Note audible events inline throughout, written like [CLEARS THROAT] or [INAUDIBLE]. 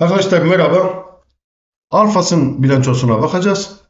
Arkadaşlar merhaba. Alfas'ın bilançosuna bakacağız.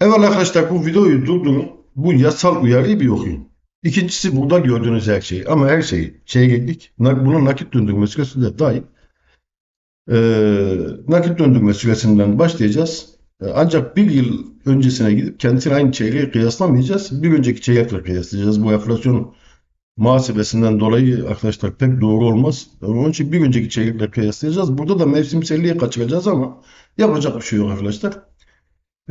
Evet arkadaşlar bu videoyu durdurun. Bu yasal uyarıyı bir okuyun. İkincisi burada gördüğünüz her şey. Ama her şey çeyreklik. na- Buna nakit döndürme süresi de dahil. Ee, nakit döndürme süresinden başlayacağız. Ee, Ancak bir yıl öncesine gidip kendisine aynı çeyreği kıyaslamayacağız. Bir önceki çeyrekle kıyaslayacağız. Bu enflasyon muhasebesinden dolayı arkadaşlar pek doğru olmaz. Onun için bir önceki çeyrekle kıyaslayacağız. Burada da mevsimselliği kaçıracağız ama yapacak bir şey yok arkadaşlar.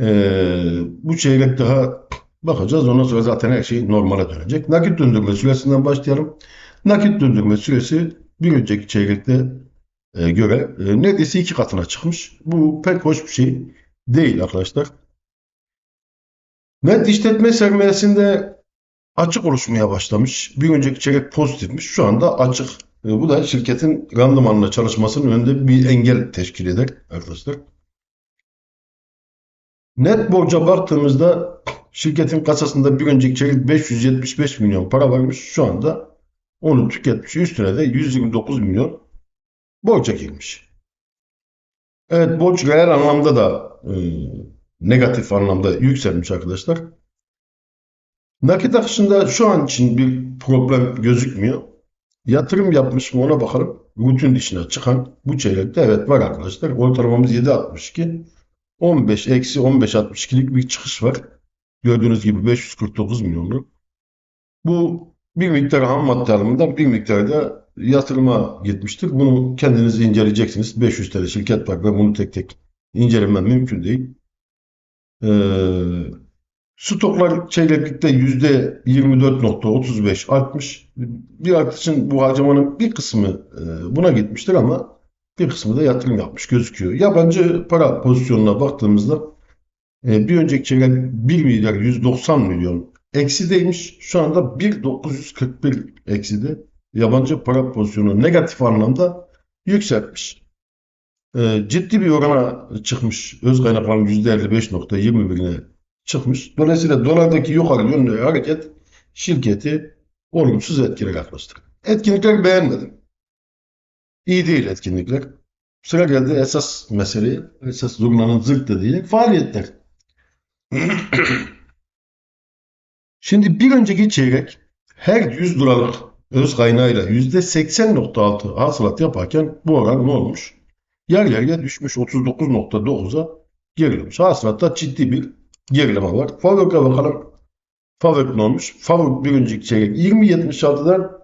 Ee, bu çeyrek daha bakacağız. Ondan sonra zaten her şey normale dönecek. Nakit döndürme süresinden başlayalım. Nakit döndürme süresi bir önceki çeyrekte e, göre e, neredeyse iki katına çıkmış. Bu pek hoş bir şey değil arkadaşlar. Net işletme sermayesinde açık oluşmaya başlamış. Bir önceki çeyrek pozitifmiş. Şu anda açık. E, Bu da şirketin randımanla çalışmasının önünde bir engel teşkil eder arkadaşlar. Net borca baktığımızda şirketin kasasında bir önceki çeyrek 575 milyon para varmış. Şu anda onu tüketmiş. Üstüne de 129 milyon borca girmiş. Evet borç reel anlamda da e, negatif anlamda yükselmiş arkadaşlar. Nakit akışında şu an için bir problem gözükmüyor. Yatırım yapmış mı ona bakalım. Rutin dışına çıkan bu çeyrekte evet var arkadaşlar. Ortalamamız 7.62. 15 eksi 15.62'lik bir çıkış var. Gördüğünüz gibi 549 milyonluk. Bu bir miktar ham madde alımından bir miktar da yatırıma gitmiştir. Bunu kendiniz inceleyeceksiniz. 500 tane şirket var ve bunu tek tek incelemem mümkün değil. Ee, Stoklar çeyreklikte %24.35 artmış. Bir artışın bu harcamanın bir kısmı e, buna gitmiştir ama bir kısmı da yatırım yapmış gözüküyor. Yabancı para pozisyonuna baktığımızda e, bir önceki çeyrek 1 milyar 190 milyon eksideymiş. Şu anda 1.941 ekside. Yabancı para pozisyonu negatif anlamda yükselmiş. E, ciddi bir orana çıkmış. Öz kaynakların %55.21'ine çıkmış. Dolayısıyla dolardaki yukarı yönlü hareket şirketi olumsuz etkiler arkadaşlar. Etkinlikleri beğenmedim. İyi değil etkinlikler. Sıra geldi esas meseleye. Esas zurnanın zırt dediği faaliyetler. [CLEARS THROAT] Şimdi bir önceki çeyrek her 100 liralık öz kaynağıyla %80.6 hasılat yaparken bu oran ne olmuş? Yer yarıya düşmüş 39.9'a gerilemiş. Hasılatta ciddi bir gerileme var. Favök'e bakalım. Favök ne olmuş? Favök bir önceki çeyrek 20.76'dan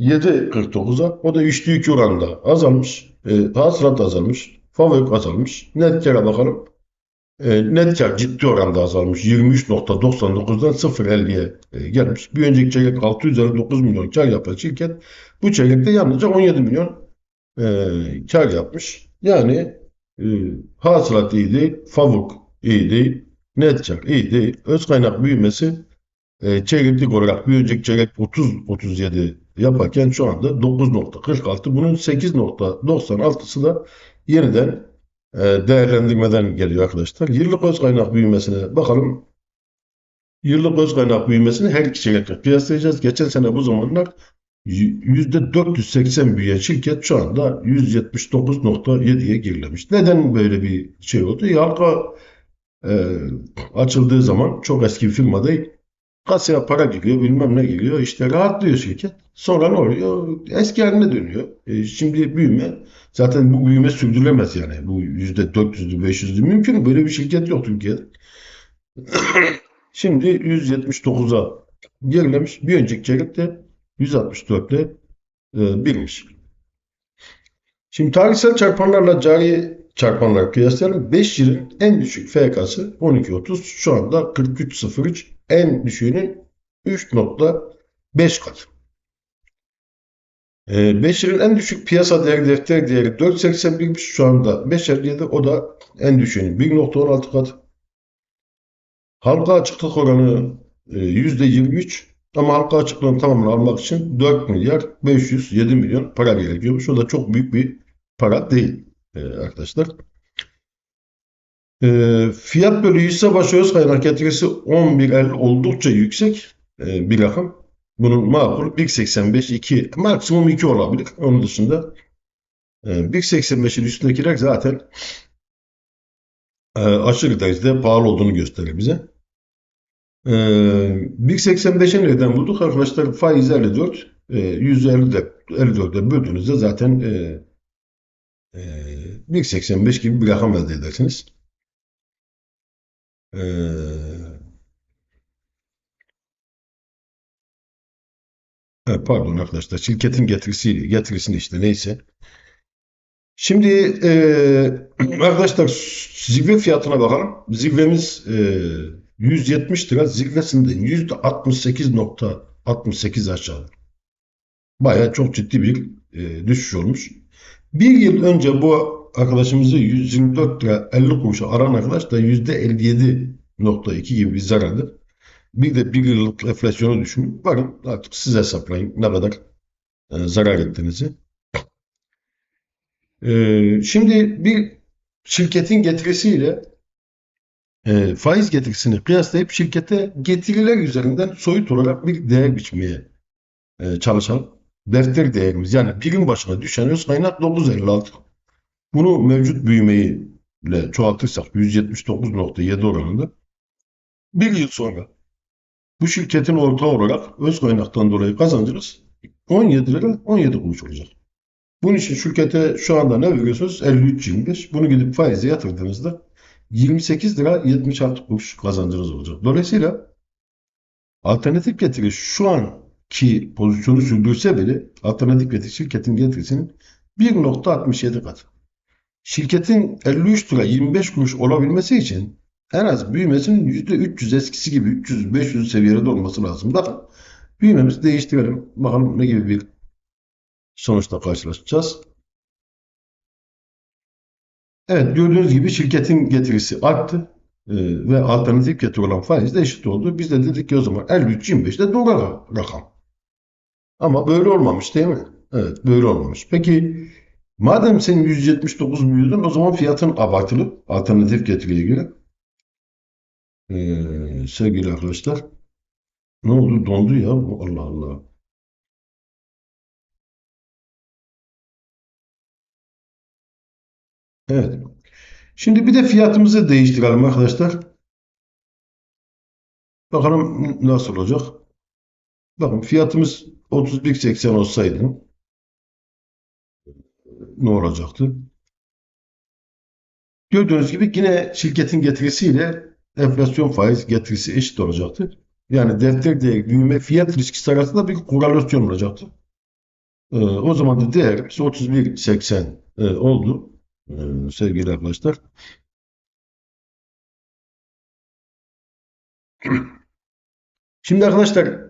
7.49'a o da 3'lü 2 oranda azalmış. E, hasılat azalmış. Favök azalmış. Net kâra bakalım. E, net kar ciddi oranda azalmış. 23.99'dan 0.50'ye e, gelmiş. Bir önceki çeyrek 659 milyon kar yapan şirket bu çeyrekte yalnızca 17 milyon e, kar yapmış. Yani e, hasılat iyi değil, favuk iyi değil, net kar iyi değil. Öz kaynak büyümesi e, çeyreklik olarak bir önceki çeyrek 30-37 yaparken şu anda 9.46. Bunun 8.96'sı da yeniden e, değerlendirmeden geliyor arkadaşlar. Yıllık öz kaynak büyümesine bakalım. Yıllık öz kaynak büyümesini her iki çeyrekle kıyaslayacağız. Geçen sene bu zamanlar %480 büyüyen şirket şu anda 179.7'ye gerilemiş. Neden böyle bir şey oldu? Halka e, açıldığı zaman çok eski bir firma değil. Kasaya para giriyor, bilmem ne giriyor. İşte rahatlıyor şirket. Sonra ne oluyor? Eski haline dönüyor. E, şimdi büyüme, zaten bu büyüme sürdürülemez yani. Bu %400'lü, 500'lü mümkün. mü? Böyle bir şirket yok Türkiye'de. [COUGHS] Şimdi 179'a gerilemiş. Bir önceki çeyrekte 164'te e, birmiş. Şimdi tarihsel çarpanlarla cari çarpanları kıyaslayalım. 5 yılın en düşük FK'sı 12.30. Şu anda 43.03. En düşüğünün 3.5 katı. 5 yılın en düşük piyasa değeri defter değeri 4.81'miş. Şu anda 5.57. O da en düşüğünün 1.16 katı. Halka açıklık oranı e, %23. Ama halka açıklığını tamamen almak için 4 milyar 507 milyon para gerekiyor. Şu da çok büyük bir para değil e, arkadaşlar. E, fiyat bölü hisse başı öz kaynak getirisi 11.50 oldukça yüksek e, bir rakam. Bunun makul 1.85 2 maksimum 2 olabilir. Onun dışında E, 1.85'in üstündekiler zaten e, aşırı derecede pahalı olduğunu gösterir bize. E, 1.85'i nereden bulduk? Arkadaşlar faiz 54. E, 154'e 54'e böldüğünüzde zaten e, e, 1.85 gibi bir rakam elde edersiniz. E, evet, pardon arkadaşlar. Şirketin getirisi, getirisini işte neyse. Şimdi e, arkadaşlar zirve fiyatına bakalım. Zirvemiz e, 170 lira. Zirvesinden %68.68 aşağı. Bayağı çok ciddi bir e, düşüş olmuş. Bir yıl önce bu arkadaşımızı 124 lira 50 kuruşa aran arkadaş da %57.2 gibi bir zarardı. Bir de bir yıllık enflasyonu düşünün. Bakın artık siz hesaplayın ne kadar e, zarar ettiğinizi. Ee, şimdi bir şirketin getirisiyle e, faiz getirisini kıyaslayıp şirkete getiriler üzerinden soyut olarak bir değer biçmeye e, çalışan defter değerimiz yani birim başına düşen öz kaynak 956. Bunu mevcut büyümeyle çoğaltırsak 179.7 oranında bir yıl sonra bu şirketin ortağı olarak öz kaynaktan dolayı kazancınız 17 lira 17 kuruş olacak. Bunun için şirkete şu anda ne veriyorsunuz? 53.25. Bunu gidip faize yatırdığınızda 28 lira 76 kuruş kazancınız olacak. Dolayısıyla alternatif getiri şu anki pozisyonu sürdürse bile alternatif getiri şirketin getirisinin 1.67 kat. Şirketin 53 lira 25 kuruş olabilmesi için en az büyümesinin %300 eskisi gibi 300-500 seviyede olması lazım. Bakın büyümemizi değiştirelim. Bakalım ne gibi bir sonuçla karşılaşacağız. Evet gördüğünüz gibi şirketin getirisi arttı e, ve alternatif getiri olan faiz de eşit oldu. Biz de dedik ki o zaman 53-25 de doğru rakam. Ama böyle olmamış değil mi? Evet böyle olmamış. Peki madem senin 179 büyüdün o zaman fiyatın abartılı alternatif getiriye göre. Ee, sevgili arkadaşlar ne oldu dondu ya Allah Allah. Evet. Şimdi bir de fiyatımızı değiştirelim arkadaşlar. Bakalım nasıl olacak. Bakın fiyatımız 31.80 olsaydı ne olacaktı? Gördüğünüz gibi yine şirketin getirisiyle enflasyon faiz getirisi eşit olacaktı. Yani defter değeri büyüme fiyat riskisi arasında bir korelasyon olacaktı. Ee, o zaman da değerimiz 31.80 e, oldu ee, sevgili arkadaşlar. Şimdi arkadaşlar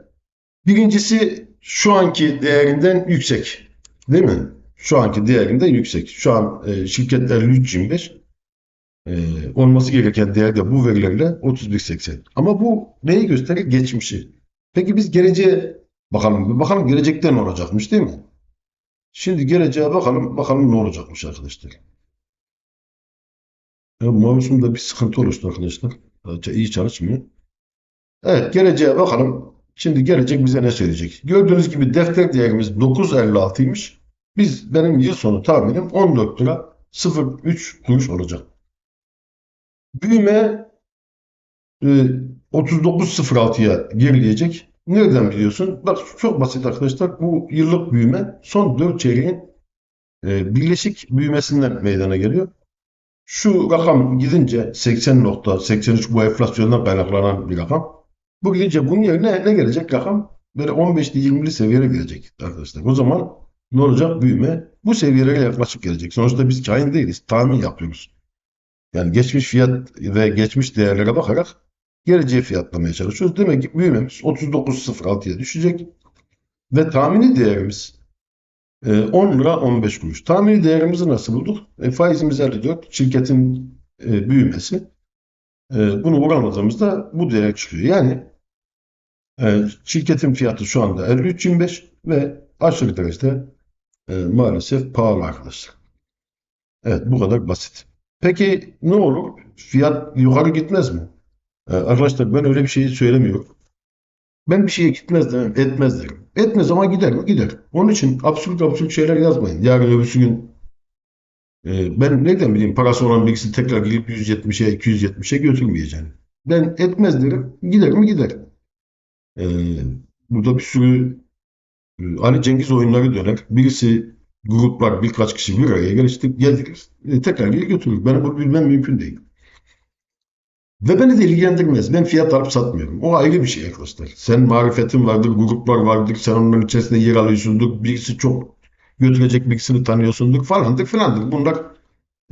birincisi şu anki değerinden yüksek. Değil mi? Şu anki değerinden yüksek. Şu an e, şirketler 325 e, olması gereken değerde bu verilerle 31.80. Ama bu neyi gösterir? Geçmişi. Peki biz geleceğe bakalım. Bakalım gelecekte ne olacakmış değil mi? Şimdi geleceğe bakalım. Bakalım ne olacakmış arkadaşlar. Ya, mouse'umda bir sıkıntı oluştu arkadaşlar. İyi çalışmıyor. Evet geleceğe bakalım. Şimdi gelecek bize ne söyleyecek? Gördüğünüz gibi defter değerimiz 9.56'ymış. Biz benim yıl sonu tahminim 14 lira 03 kuruş olacak. Büyüme e, 39.06'ya gerileyecek. Nereden biliyorsun? Bak çok basit arkadaşlar. Bu yıllık büyüme son 4 çeyreğin e, birleşik büyümesinden meydana geliyor. Şu rakam gidince 80.83 bu enflasyondan kaynaklanan bir rakam. Bu gidince bunun yerine ne gelecek rakam? Böyle 15'li 20'li seviyelere gelecek arkadaşlar. O zaman ne olacak? Büyüme bu seviyelere yaklaşık gelecek. Sonuçta biz kain değiliz. Tahmin yapıyoruz. Yani geçmiş fiyat ve geçmiş değerlere bakarak geleceği fiyatlamaya çalışıyoruz. Demek ki büyümemiz 39.06'ya düşecek. Ve tahmini değerimiz 10 lira 15 kuruş. Tahmini değerimizi nasıl bulduk? E, faizimiz 54. Şirketin e, büyümesi. E, bunu oranladığımızda bu değer çıkıyor. Yani e, şirketin fiyatı şu anda 53.25 ve aşırı derecede e, maalesef pahalı arkadaşlar. Evet bu kadar basit. Peki ne olur? Fiyat yukarı gitmez mi? E, arkadaşlar ben öyle bir şeyi söylemiyorum. Ben bir şeye gitmez demem, etmez derim. Etmez ama gider mi? Gider. Onun için absürt absürt şeyler yazmayın. Yarın öbürsü gün E, ben nereden bileyim parası olan birisi tekrar gelip 170'e 270'e götürmeyeceğini. Ben etmez derim. Gider mi gider. E, burada bir sürü Ali Cengiz oyunları döner. Birisi gruplar birkaç kişi bir araya geliştirip geldirir. E, tekrar geri götürür. Ben bunu bilmem mümkün değil. Ve beni de ilgilendirmez. Ben fiyat alıp satmıyorum. O ayrı bir şey arkadaşlar. Sen marifetin vardır, gruplar vardır, sen onların içerisinde yer alıyorsundur. Birisi çok götürecek birisini tanıyorsundur falandır filandır. Bunlar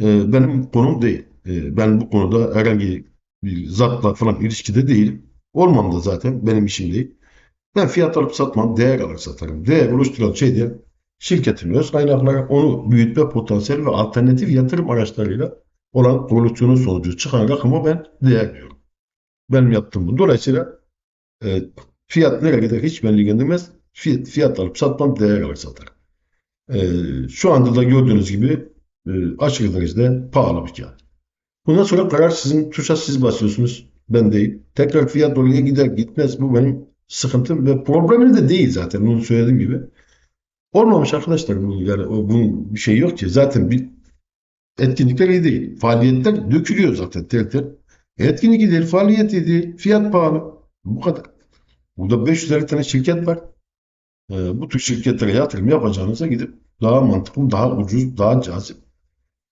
e, benim konum değil. E, ben bu konuda herhangi bir zatla falan ilişkide değilim. Olmam da zaten benim işim değil. Ben fiyat alıp satmam, değer alır satarım. Değer oluşturan şey diye şirketin öz kaynakları, onu büyütme potansiyeli ve alternatif yatırım araçlarıyla olan koalisyonun sonucu çıkan rakama ben değer diyorum. Benim yaptığım bu. Dolayısıyla e, fiyat nereye gider hiç beni ilgilendirmez. Fiyat, fiyat alıp satmam, değer alır satarım. E, şu anda da gördüğünüz gibi e, aşırı derecede pahalı bir kağıt. Bundan sonra karar sizin, tuşa siz basıyorsunuz. Ben değil. Tekrar fiyat oraya gider gitmez. Bu benim sıkıntım ve problemim de değil zaten. Bunu söylediğim gibi. Olmamış arkadaşlar bu yani o bunun bir şey yok ki. Zaten bir etkinlikler iyi değil. Faaliyetler dökülüyor zaten tel tel. Etkinlik iyi değil, faaliyet iyi değil, fiyat pahalı. Bu kadar. Burada 550 tane şirket var. Ee, bu tür şirketlere yatırım yapacağınıza gidip daha mantıklı, daha ucuz, daha cazip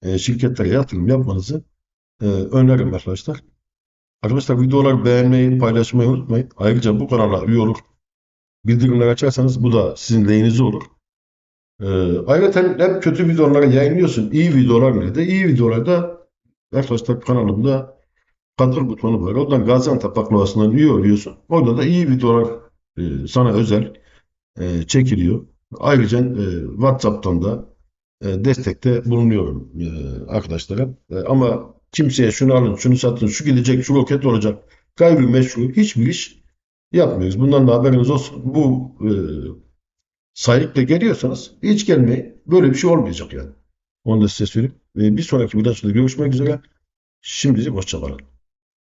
e, şirketlere yatırım yapmanızı e, öneririm arkadaşlar. Arkadaşlar videoları beğenmeyi, paylaşmayı unutmayın. Ayrıca bu kanala üye olur. Bildirimleri açarsanız bu da sizin lehinize olur. Ee, ayrıca hep kötü videoları yayınlıyorsun. İyi videolar nerede? İyi videolarda arkadaşlar kanalımda katıl butonu var. Oradan Gaziantep baklavasından üye oluyorsun. Orada da iyi videolar e, sana özel e, çekiliyor. Ayrıca e, WhatsApp'tan da e, destekte bulunuyorum e, arkadaşlara. E, ama kimseye şunu alın, şunu satın, şu gidecek, şu roket olacak. Gayrimeşru hiçbir iş yapmıyoruz. Bundan da haberiniz olsun. Bu e, sahiple geliyorsanız hiç gelmeyin. Böyle bir şey olmayacak yani. Onu da size söyleyeyim. E, bir sonraki videoda görüşmek üzere. Şimdilik hoşçakalın.